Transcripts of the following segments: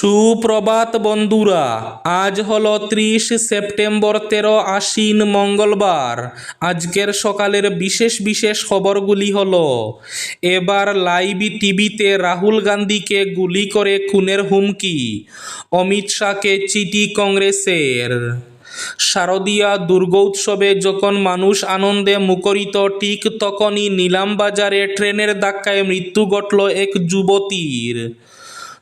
সুপ্রভাত বন্ধুরা, আজ হলো ত্রিশ সেপ্টেম্বর তেরো আশ্বিন মঙ্গলবার। আজকের সকালের বিশেষ বিশেষ খবরগুলি হল, এবার লাইভ টিভিতে রাহুল গান্ধীকে গুলি করে খুনের হুমকি, অমিত শাহকে চিঠি কংগ্রেসের। শারদীয়া দুর্গোৎসবে যখন মানুষ আনন্দে মুখরিত, ঠিক তখনই নিলামবাজারে ট্রেনের ধাক্কায় মৃত্যু ঘটল এক যুবতীর।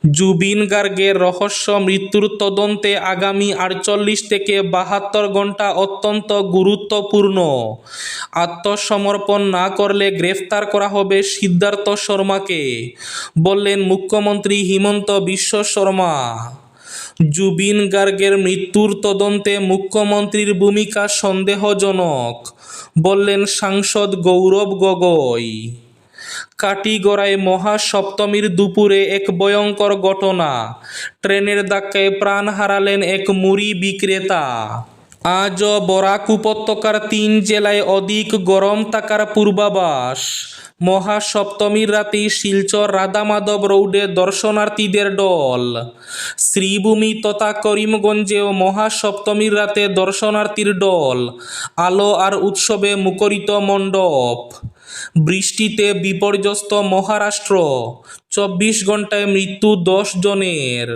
জুবিন গার্গের রহস্য মৃত্যুর তদন্তে আগামী আটচল্লিশ থেকে বাহাত্তর ঘণ্টা অত্যন্ত গুরুত্বপূর্ণ। আত্মসমর্পণ না করলে গ্রেফতার করা হবে সিদ্ধার্থ শর্মাকে, বললেন মুখ্যমন্ত্রী হিমন্ত বিশ্ব শর্মা। জুবিন গার্গের মৃত্যুর তদন্তে মুখ্যমন্ত্রীর ভূমিকা সন্দেহজনক, বললেন সাংসদ গৌরব গগৈ। কাটিগড়ায় মহাসপ্তমীর দুপুরে এক ভয়ঙ্কর ঘটনা। ট্রেনের ধাক্কায় প্রাণ হারালেন এক মুড়ি বিক্রেতা। আজও বরাক উপত্যকার তিন জেলায় অধিক গরম থাকার পূর্বাভাস। মহাসপ্তমীর রাতে শিলচর রাধামাধব রোডে দর্শনার্থীদের দল। শ্রীভূমি তথা করিমগঞ্জেও মহাসপ্তমীর রাতে দর্শনার্থীর দল। আলো আর উৎসবে মুখরিত মণ্ডপ। বৃষ্টিতে বিপর্যস্ত মহারাষ্ট্র, চব্বিশ ঘন্টায় মৃত্যু দশ জনের।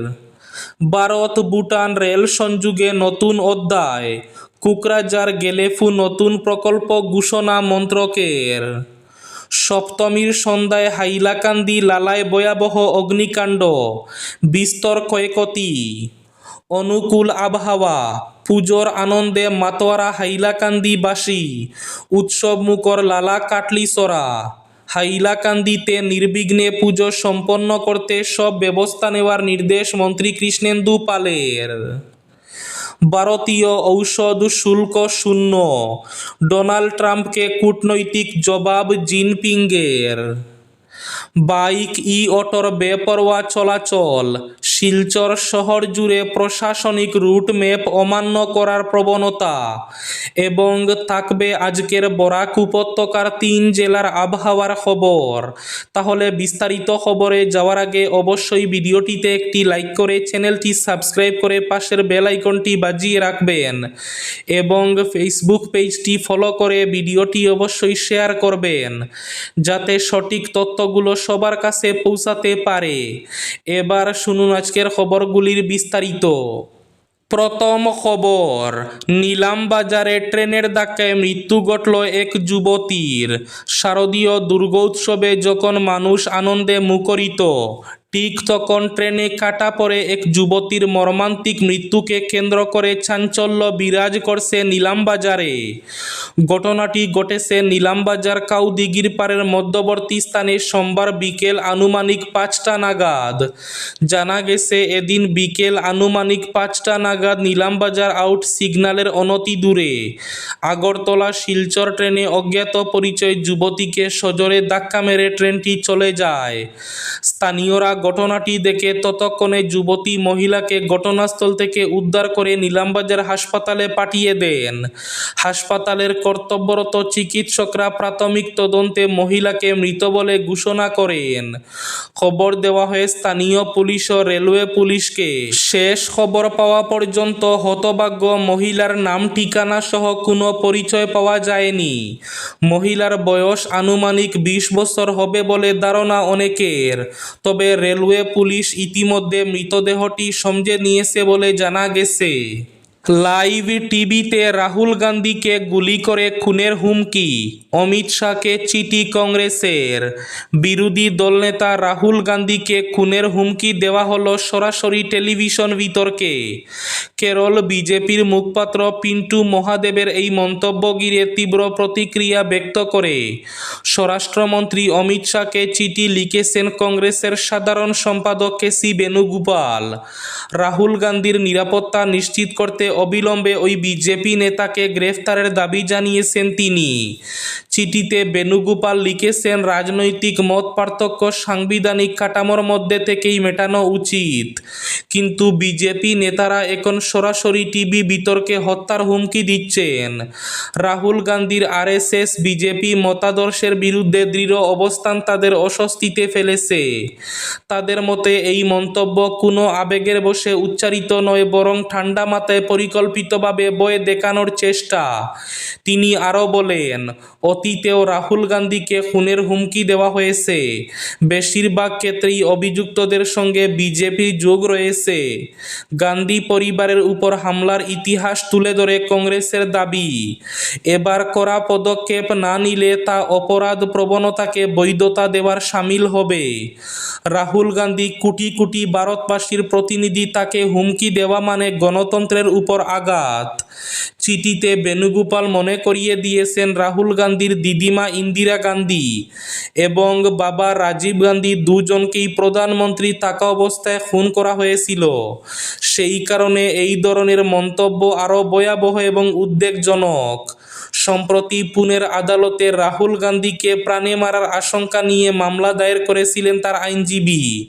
ভারত ভুটান রেল সংযোগে নতুন অধ্যায় কুকরাজার গেলেফু নতুন প্রকল্প ঘোষণা মন্ত্রকের। সপ্তমীর সন্ধ্যায় হাইলাকান্দি লালায় ভয়াবহ অগ্নিকাণ্ড, বিস্তর ক্ষয়ক্ষতি। অনুকূল আবহাওয়া পুজোর আনন্দে মাতোয়ারা হাইলাকান্দিবাসী উৎসব মুখর লালা কাটলিসরা হাইলাকান্দিতে নির্বিঘ্নে পুজো সম্পন্ন করতে সব ব্যবস্থা নেওয়ার নির্দেশ মন্ত্রী কৃষ্ণেন্দু পালের। ভারতীয় ঔষধ শুল্ক শূন্য, ডোনাল্ড ট্রাম্পকে কূটনৈতিক জবাব জিনপিংয়ের। বাইক ই অটোর বেপরোয়া চলাচল শিলচর শহর জুড়ে প্রশাসনিক রুট ম্যাপ অমান্য করার প্রবণতা। এবং থাকবে আজকের বরাক উপত্যকার তিন জেলার আবহাওয়ার খবর। তাহলে বিস্তারিত খবরে যাওয়ার আগে অবশ্যই ভিডিওটিতে একটি লাইক করে চ্যানেলটি সাবস্ক্রাইব করে পাশের বেল আইকনটি বাজিয়ে রাখবেন। এবং ফেসবুক পেজটি ফলো করে ভিডিওটি অবশ্যই শেয়ার করবেন। যাতে সঠিক তথ্যগুলো সবার কাছে পৌঁছাতে পারে। এবার শুনুন আজকের খবরগুলির বিস্তারিত। প্রথম খবর, নিলাম বাজারে ট্রেনের ধাক্কায় মৃত্যু ঘটল এক যুবতীর। শারদীয় দুর্গোৎসবে যখন মানুষ আনন্দে মুখরিত ঠিক তখন ট্রেনে কাটা পরে এক যুবতীর মর্মান্তিক মৃত্যুকে কেন্দ্র করে চাঞ্চল্য বিরাজ করছে নিলামবাজারে। ঘটনাটি ঘটেছে নিলামবাজার কাউদিগির পাড়ের মধ্যবর্তী স্থানে সোমবার বিকেল আনুমানিক পাঁচটা নাগাদ। জানা গেছে, এদিন বিকেল আনুমানিক পাঁচটা নাগাদ নিলামবাজার আউট সিগন্যালের অনতি দূরে। আগরতলা শিলচর ট্রেনে অজ্ঞাত পরিচয় যুবতীকে সজোরে ধাক্কা মেরে ট্রেনটি চলে যায়। স্থানীয়রা ঘটনাটি দেখে ততক্ষণে যুবতী মহিলাকে ঘটনাস্থল থেকে উদ্ধার করে নিলামবাজার হাসপাতালে পাঠিয়ে দেন। হাসপাতালের কর্তব্যরত চিকিৎসকরা প্রাথমিক তদন্তে মহিলাকে মৃত বলে ঘোষণা করেন। খবর দেওয়া হয়, স্থানীয় পুলিশ ও রেলওয়ে পুলিশকে। শেষ খবর পাওয়া পর্যন্ত হতভাগ্য মহিলার নাম, ঠিকানা সহ কোনো পরিচয় পাওয়া যায়নি। মহিলার বয়স আনুমানিক বিশ বছর হবে বলে ধারণা অনেকের। তবে রেলওয়ে পুলিশ ইতিমধ্যে মৃতদেহটি সমঝে নিয়েছে বলে জানা গেছে। লাইভ টিভিতে রাহুল গান্ধীকে গুলি করে খুনের হুমকি, অমিত শাহকে চিঠি কংগ্রেসের। বিরোধী দলনেতা রাহুল গান্ধীকে খুনের হুমকি দেওয়া হলো সরাসরি টেলিভিশন বিতর্কে। কেরল বিজেপির মুখপাত্র পিন্টু মহাদেবের এই মন্তব্য ঘিরে তীব্র প্রতিক্রিয়া ব্যক্ত করে। স্বরাষ্ট্রমন্ত্রী অমিত শাহকে চিঠি লিখেছেন কংগ্রেসের সাধারণ সম্পাদক কে সি বেণুগোপাল। রাহুল গান্ধীর নিরাপত্তা নিশ্চিত করতে অবিলম্বে ওই বিজেপি নেতাকে গ্রেফতারের দাবি জানিয়েছেন তিনি। চিঠিতে বেণুগোপাল লিখেছেন, রাজনৈতিক মত পার্থক্য সাংবিধানিক কাঠামোর মধ্যে থেকেই মেটানো উচিত। কিন্তু বিজেপি নেতারা এখন সরাসরি টিভি বিতর্কে হত্যার হুমকি দিচ্ছেন। রাহুল গান্ধীর আরএসএস বিজেপি মতাদর্শের বিরুদ্ধে দৃঢ় অবস্থান তাদের অস্বস্তিতে ফেলেছে। তাদের মতে এই মন্তব্য কোনো আবেগের বসে উচ্চারিত নয়, বরং ঠান্ডা মাথায় পরিকল্পিতভাবে বয়ে দেখানোর চেষ্টা। তিনি আরও বলেন, অতীতেও রাহুল গান্ধীকে খুনের হুমকি দেওয়া হয়েছে। বেশিরভাগ ক্ষেত্রেই অভিযুক্তদের সঙ্গে বিজেপির যোগ রয়েছে। গান্ধী পরিবারের উপর হামলার ইতিহাস তুলে ধরে কংগ্রেসের দাবি। এবার করা পদক্ষেপ না নিলে তা অপরাধ প্রবণতাকে বৈধতা দেওয়ার সামিল হবে। রাহুল গান্ধী কোটি কোটি ভারতবাসীর প্রতিনিধি তাকে হুমকি দেওয়া মানে গণতন্ত্রের উপর আঘাত। চিঠিতে বেণুগোপাল মনে করিয়ে দিয়েছেন রাহুল গান্ধীর দিদিমা ইন্দিরা গান্ধী এবং বাবা রাজীব গান্ধী দুজনকেই প্রধানমন্ত্রী থাকা অবস্থায় খুন করা হয়েছিল। সেই কারণে এই ধরনের মন্তব্য আরও ভয়াবহ এবং উদ্বেগজনক। সম্প্রতি পুনের আদালতে রাহুল গান্ধীকে প্রাণে মারার আশঙ্কা নিয়ে মামলা দায়ের করেছিলেন তার আইনজীবী।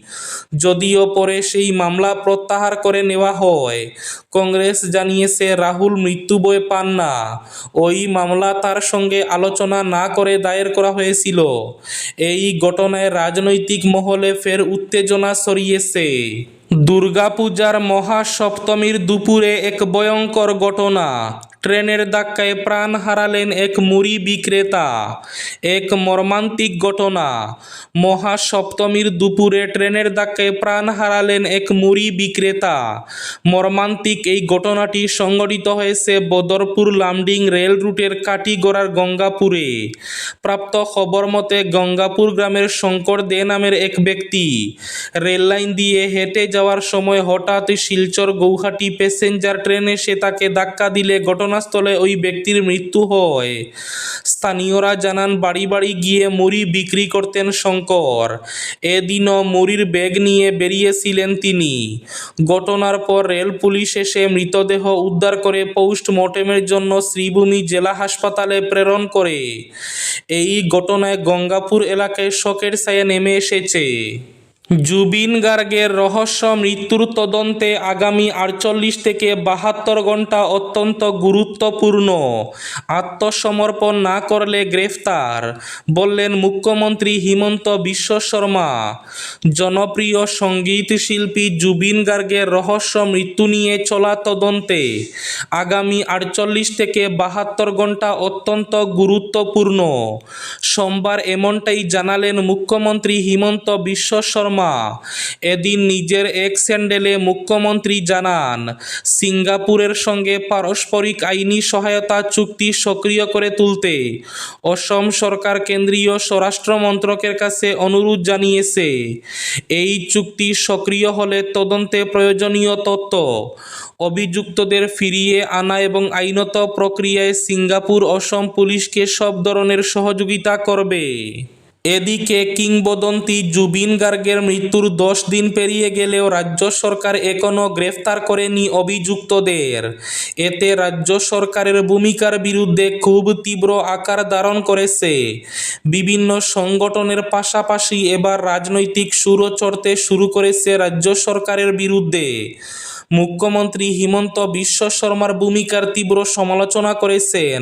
যদিও পরে সেই মামলা প্রত্যাহার করে নেওয়া হয়। কংগ্রেস জানিয়েছে, রাহুল মৃত্যু বই পান না। ওই মামলা তার সঙ্গে আলোচনা না করে দায়ের করা হয়েছিল। এই ঘটনায় রাজনৈতিক মহলে ফের উত্তেজনা ছড়িয়েছে। দুর্গাপূজার মহাসপ্তমীর দুপুরে এক ভয়ঙ্কর ঘটনা। ট্রেনের ধাক্কায় প্রাণ হারালেন এক মুড়ি বিক্রেতা। এক মর্মান্তিক ঘটনা। মহাসপ্তমীর দুপুরে ট্রেনের ধাক্কায় প্রাণ হারালেন এক মুড়ি বিক্রেতা। মর্মান্তিক এই ঘটনাটি সংঘটিত হয়েছে বদরপুর লামডিং রেল রুটের কাটিগড়ার গঙ্গাপুরে। প্রাপ্ত খবর মতে গঙ্গাপুর গ্রামের শঙ্কর দে নামের এক ব্যক্তি। রেল লাইন দিয়ে হেঁটে যাওয়ার সময় হঠাৎ শিলচর গৌহাটি প্যাসেঞ্জার ট্রেনে সে তাকে ধাক্কা দিলে ঘটনাস্থলে ওই ব্যক্তির মৃত্যু হয়। স্থানীয়রা জানান বাড়ি বাড়ি গিয়ে মুড়ি বিক্রি করতেন শঙ্কর। এদিনও মুড়ির ব্যাগ নিয়ে বেরিয়েছিলেন তিনি। ঘটনার পর রেল পুলিশ এসে মৃতদেহ উদ্ধার করে পোস্টমর্টেমের জন্য শ্রীভূমি জেলা হাসপাতালে প্রেরণ করে। এই ঘটনায় গঙ্গাপুর এলাকায় শোকের ছায়া নেমে এসেছে। জুবিন গার্গের রহস্য মৃত্যুর তদন্তে আগামী আটচল্লিশ থেকে বাহাত্তর ঘণ্টা অত্যন্ত গুরুত্বপূর্ণ। আত্মসমর্পণ না করলে গ্রেফতার, বললেন মুখ্যমন্ত্রী হিমন্ত বিশ্ব শর্মা। জনপ্রিয় সংগীত শিল্পী জুবিন গার্গের রহস্য মৃত্যু নিয়ে চলা তদন্তে আগামী আটচল্লিশ থেকে বাহাত্তর ঘণ্টা অত্যন্ত গুরুত্বপূর্ণ। সোমবার এমনটাই জানালেন মুখ্যমন্ত্রী হিমন্ত বিশ্ব শর্মা। এদিন নিজের এক স্যান্ডেলে মুখ্যমন্ত্রী জানান, সিঙ্গাপুরের সঙ্গে পারস্পরিক আইনি সহায়তা চুক্তি সক্রিয় করে তুলতে অসম সরকার কেন্দ্রীয় স্বরাষ্ট্র মন্ত্রকের কাছে অনুরোধ জানিয়েছে। এই চুক্তি সক্রিয় হলে তদন্তে প্রয়োজনীয় তথ্য অভিযুক্তদের ফিরিয়ে আনা এবং আইনত প্রক্রিয়ায় সিঙ্গাপুর অসম পুলিশকে সব ধরনের সহযোগিতা করবে। এদিকে কিংবদন্তি জুবিন গার্গের মৃত্যুর দশ দিন পেরিয়ে গেলেও রাজ্য সরকার এখনও গ্রেফতার করেনি অভিযুক্তদের। এতে রাজ্য সরকারের ভূমিকার বিরুদ্ধে খুব তীব্র আকার ধারণ করেছে। বিভিন্ন সংগঠনের পাশাপাশি এবার রাজনৈতিক সুরও চড়তে শুরু করেছে রাজ্য সরকারের বিরুদ্ধে। মুখ্যমন্ত্রী হিমন্ত বিশ্ব শর্মার ভূমিকার তীব্র সমালোচনা করেছেন।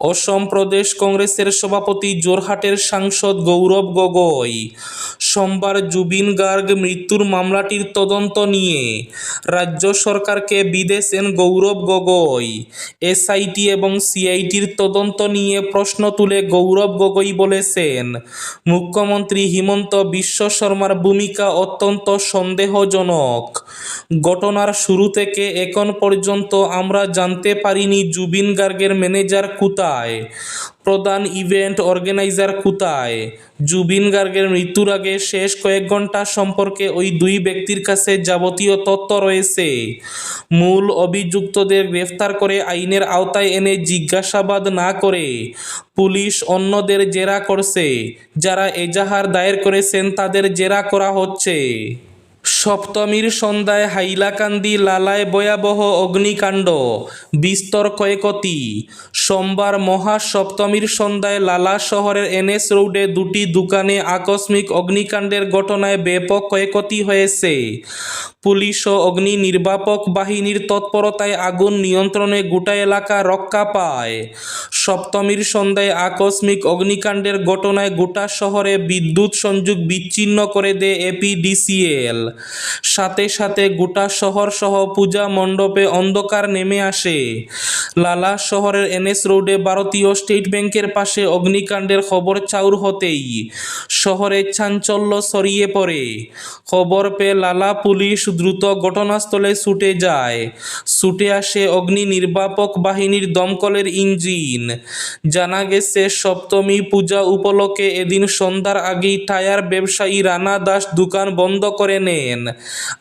অসম প্রদেশ কংগ্রেসের সভাপতি জোরহাটের সাংসদ গৌরব গগৈ। সোমবার জুবিন গার্গ মৃত্যুর মামলাটির তদন্ত নিয়ে রাজ্য সরকারকে বিদেশেন গৌরব গগৈ, এসআইটি এবং সিআইটির তদন্ত নিয়ে প্রশ্ন তুলে গৌরব গগৈ বলেছেন, মুখ্যমন্ত্রী হিমন্ত বিশ্ব শর্মার ভূমিকা অত্যন্ত সন্দেহজনক। ঘটনার শুরু থেকে এখন পর্যন্ত আমরা জানতে পারিনি জুবিন গার্গের ম্যানেজার কোথায়। প্রধান ইভেন্ট অর্গানাইজার কোথায়? জুবিন গার্গের মৃত্যুর আগে শেষ কয়েক ঘণ্টা সম্পর্কে ওই দুই ব্যক্তির কাছে যাবতীয় তথ্য রয়েছে। মূল অভিযুক্তদের গ্রেফতার করে আইনের আওতায় এনে জিজ্ঞাসাবাদ না করে পুলিশ অন্যদের জেরা করছে। যারা এজাহার দায়ের করেছেন তাদের জেরা করা হচ্ছে। সপ্তমীর সন্ধ্যায় হাইলাকান্দি লালায় ভয়াবহ অগ্নিকাণ্ড, বিস্তর ক্ষয়ক্ষতি। সোমবার মহা সপ্তমীর সন্ধ্যায় লালা শহরের এনএস রোডে দুটি দোকানে আকস্মিক অগ্নিকাণ্ডের ঘটনায় ব্যাপক ক্ষয়ক্ষতি হয়েছে। পুলিশ ও অগ্নি নির্বাপক বাহিনীর তৎপরতায় আগুন নিয়ন্ত্রণে গোটা এলাকা রক্ষা পায়। সপ্তমীর সন্ধ্যায় আকস্মিক অগ্নিকাণ্ডের ঘটনায় গোটা শহরে বিদ্যুৎ সংযোগ বিচ্ছিন্ন করে দেয় এপিডিসিএল। সাথে সাথে গোটা শহর সহ পূজা মণ্ডপে অন্ধকার নেমে আসে। লালা শহরের এনএস রোডে ভারতীয় স্টেট ব্যাংকের পাশে অগ্নিকাণ্ডের খবর চাউর হতেই শহরে চাঞ্চল্য ছড়িয়ে পড়ে। খবর পেয়ে লালা পুলিশ দ্রুত ঘটনাস্থলে ছুটে যায়। ছুটে আসে অগ্নি নির্বাপক বাহিনীর দমকলের ইঞ্জিন। জানা গেছে, সপ্তমী পূজা উপলক্ষে এদিন সন্ধ্যার আগেই টায়ার ব্যবসায়ী রানা দাস দোকান বন্ধ করে নেন।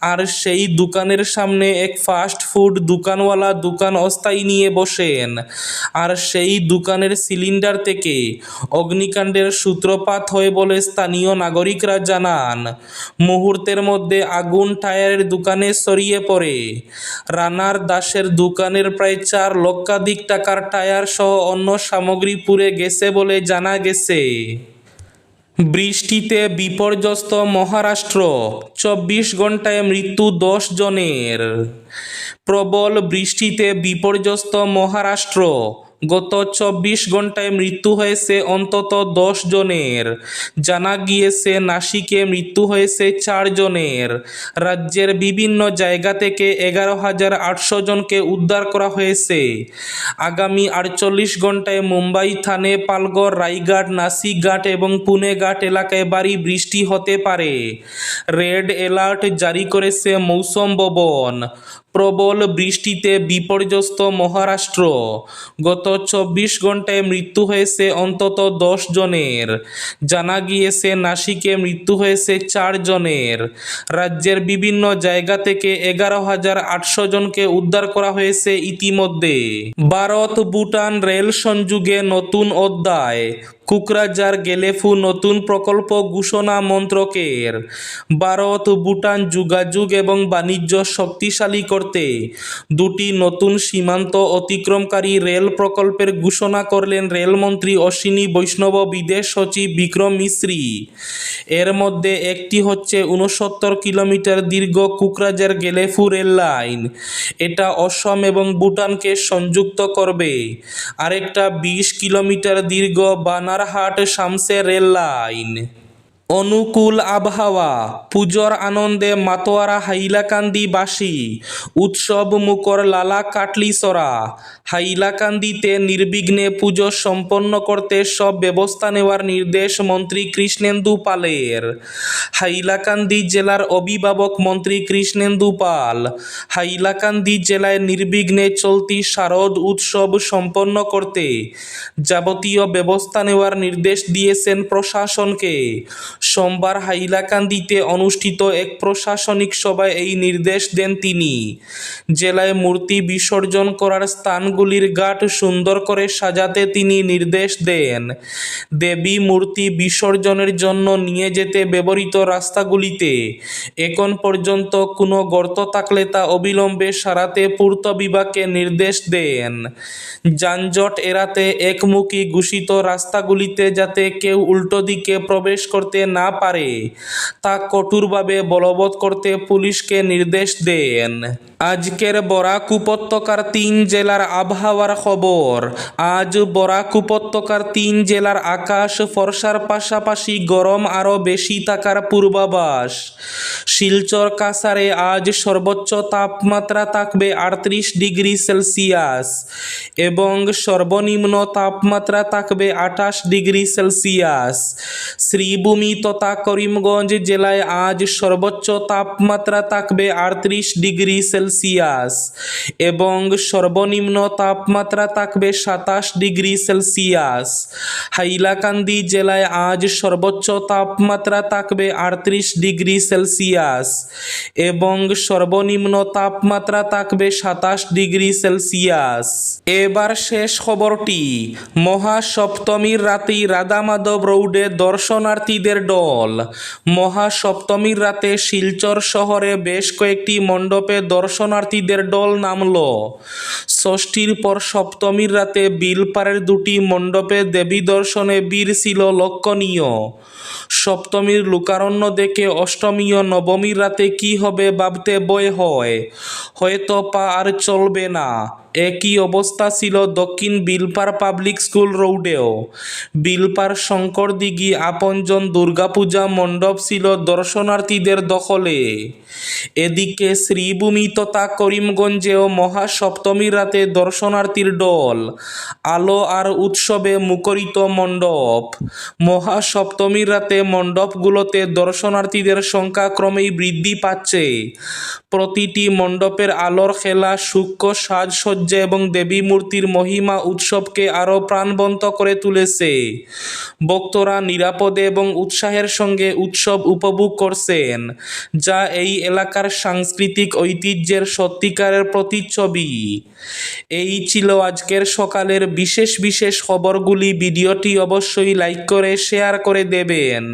আর সেই দোকানের সামনে এক ফাস্ট ফুড দোকানওয়ালা দোকান অস্থায়ী নিয়ে বসেন। আর সেই দোকানের সিলিন্ডার থেকে অগ্নিকাণ্ডের সূত্রপাত হয় বলে স্থানীয় নাগরিকরা জানান। মুহূর্তের মধ্যে আগুন টায়ারের দোকানে সরিয়ে পড়ে। রানার দাসের দোকানের প্রায় চার লক্ষাধিক টাকার টায়ার সহ অন্য সামগ্রী পুড়ে গেছে বলে জানা গেছে। বৃষ্টিতে বিপর্যস্ত মহারাষ্ট্র চব্বিশ ঘন্টায় মৃত্যু দশ জনের। প্রবল বৃষ্টিতে বিপর্যস্ত মহারাষ্ট্র গত চব্বিশ ঘন্টায় মৃত্যু হয়েছে অন্তত দশ জনের। জানা গিয়েছে, নাসিকে মৃত্যু হয়েছে চার জনের। রাজ্যের বিভিন্ন জায়গা থেকে এগারো হাজার আটশো জনকে উদ্ধার করা হয়েছে। আগামী আটচল্লিশ ঘন্টায় মুম্বাই থানে পালগড়, রায়গড় নাসিক ঘাট এবং পুনে ঘাট এলাকায় বাড়ি বৃষ্টি হতে পারে। রেড অ্যালার্ট জারি করেছে মৌসুম ভবন। প্রবল বৃষ্টিতে বিপর্যস্ত মহারাষ্ট্র। গত চব্বিশ ঘন্টায় মৃত্যু হয়েছে অন্তত দশ জনের। জানা গিয়েছে, নাসিকে মৃত্যু হয়েছে চার জনের। রাজ্যের বিভিন্ন জায়গা থেকে এগারো হাজার আটশো জনকে উদ্ধার করা হয়েছে ইতিমধ্যে। ভারত ভুটান রেল সংযোগে নতুন অধ্যায়। কুকরাজার গেলেফু নতুন প্রকল্প ঘোষণা মন্ত্রকের। ভারত ভুটান যোগাযোগ এবং বাণিজ্য শক্তিশালী করতে দুটি নতুন সীমান্ত অতিক্রমকারী রেল প্রকল্পের ঘোষণা করলেন রেলমন্ত্রী অশ্বিনী বৈষ্ণব বিদেশ সচিব বিক্রম মিশ্রি এর মধ্যে একটি হচ্ছে উনসত্তর কিলোমিটার দীর্ঘ কুকরাজার গেলেফু রেল লাইন। এটা অসম এবং ভুটানকে সংযুক্ত করবে। আরেকটা বিশ কিলোমিটার দীর্ঘ বানারহাট শামসের রেল লাইন। অনুকূল আবহাওয়া, পুজোর আনন্দে মাতোয়ারা হাইলাকান্দিবাসী উৎসব মুখর লালা কাটলিসরা হাইলাকান্দিতে নির্বিঘ্নে পুজো সম্পন্ন করতে সব ব্যবস্থা নেওয়ার নির্দেশ মন্ত্রী কৃষ্ণেন্দু পালের। হাইলাকান্দি জেলার অভিভাবক মন্ত্রী কৃষ্ণেন্দু পাল, হাইলাকান্দি জেলায় নির্বিঘ্নে চলতি শারদ উৎসব সম্পন্ন করতে যাবতীয় ব্যবস্থা নেওয়ার নির্দেশ দিয়েছেন প্রশাসনকে। সোমবার হাইলাকান্দিতে অনুষ্ঠিত এক প্রশাসনিক সভায় এই নির্দেশ দেন তিনি। জেলায় মূর্তি বিসর্জন করার স্থানগুলির ঘাট সুন্দর করে সাজাতে তিনি নির্দেশ দেন। দেবী মূর্তি বিসর্জনের জন্য নিয়ে যেতে ব্যবহৃত রাস্তাগুলিতে এখন পর্যন্ত কোনো গর্ত থাকলে তা অবিলম্বে সারাতে পূর্ত বিভাগকে নির্দেশ দেন। যানজট এড়াতে একমুখী ঘোষিত রাস্তাগুলিতে যাতে কেউ উল্টো দিকে প্রবেশ করতে না পারে, তা কঠোরভাবে বলবৎ করতে পুলিশকে নির্দেশ দেন। আজকের বরাক উপত্যকার তিন জেলার আবহাওয়ার খবর। আজ বরাক উপত্যকার তিন জেলার আকাশ ফর্সার পাশাপাশি গরম আরও বেশি থাকার পূর্বাভাস। শিলচর কাসারে আজ সর্বোচ্চ তাপমাত্রা থাকবে আটত্রিশ ডিগ্রি সেলসিয়াস এবং সর্বনিম্ন তাপমাত্রা থাকবে আঠাশ ডিগ্রি সেলসিয়াস। শ্রীভূমি তথা করিমগঞ্জ জেলায় আজ সর্বোচ্চ তাপমাত্রা থাকবে আটত্রিশ ডিগ্রি সেলসিয়াস এবং সর্বনিম্ন তাপমাত্রা থাকবে সাতাশ ডিগ্রি সেলসিয়াস। হাইলাকান্দি জেলায় আজ সর্বোচ্চ তাপমাত্রা থাকবে আটত্রিশ ডিগ্রি সেলসিয়াস এবং সর্বনিম্ন তাপমাত্রা থাকবে সাতাশ ডিগ্রি সেলসিয়াস। এবার শেষ খবরটি। মহাসপ্তমীর রাতেই রাধামাধব রোডে দর্শনার্থীদের দল মহাসপ্তমীর রাতে শিলচর শহরে বেশ কয়েকটি মণ্ডপে দর্শনার্থীদের দল নামল। ষষ্ঠীর পর সপ্তমীর রাতে বিলপাড়ের দুটি মণ্ডপে দেবী দর্শনে বীর ছিল লক্ষণীয়। সপ্তমীর লোকারণ্য দেখে অষ্টমী ও নবমীর রাতে কি হবে ভাবতে বয় হয়। হয়তো পা আর চলবে না। একই অবস্থা ছিল দক্ষিণ বিলপাড় পাবলিক স্কুল রোডেও। বিলপাড় শঙ্করদিঘি আপনজন দুর্গাপূজা মণ্ডপ ছিল দর্শনার্থীদের দখলে। এদিকে শ্রীভূমি তথা করিমগঞ্জেও মহাসপ্তমীর রাতে দর্শনার্থীর দল, আলো আর উৎসবে মুখরিত মণ্ডপ। মহাসপ্তমীর রাতে মণ্ডপগুলোতে দর্শনার্থীদের সংখ্যা ক্রমেই বৃদ্ধি পাচ্ছে। প্রতিটি মণ্ডপের আলোর খেলা, সূক্ষ্ম সাজসজ্জা এবং দেবী মূর্তির মহিমা উৎসবকে আরও প্রাণবন্ত করে তুলেছে। ভক্তরা নিরাপদে এবং উৎসাহের সঙ্গে উৎসব উপভোগ করছেন, যা এই এলাকার সাংস্কৃতিক ঐতিহ্যের সত্যিকারের প্রতিচ্ছবি। এই ছিল আজকের সকালের বিশেষ বিশেষ খবরগুলি। ভিডিওটি অবশ্যই লাইক করে, শেয়ার করে দেবেন।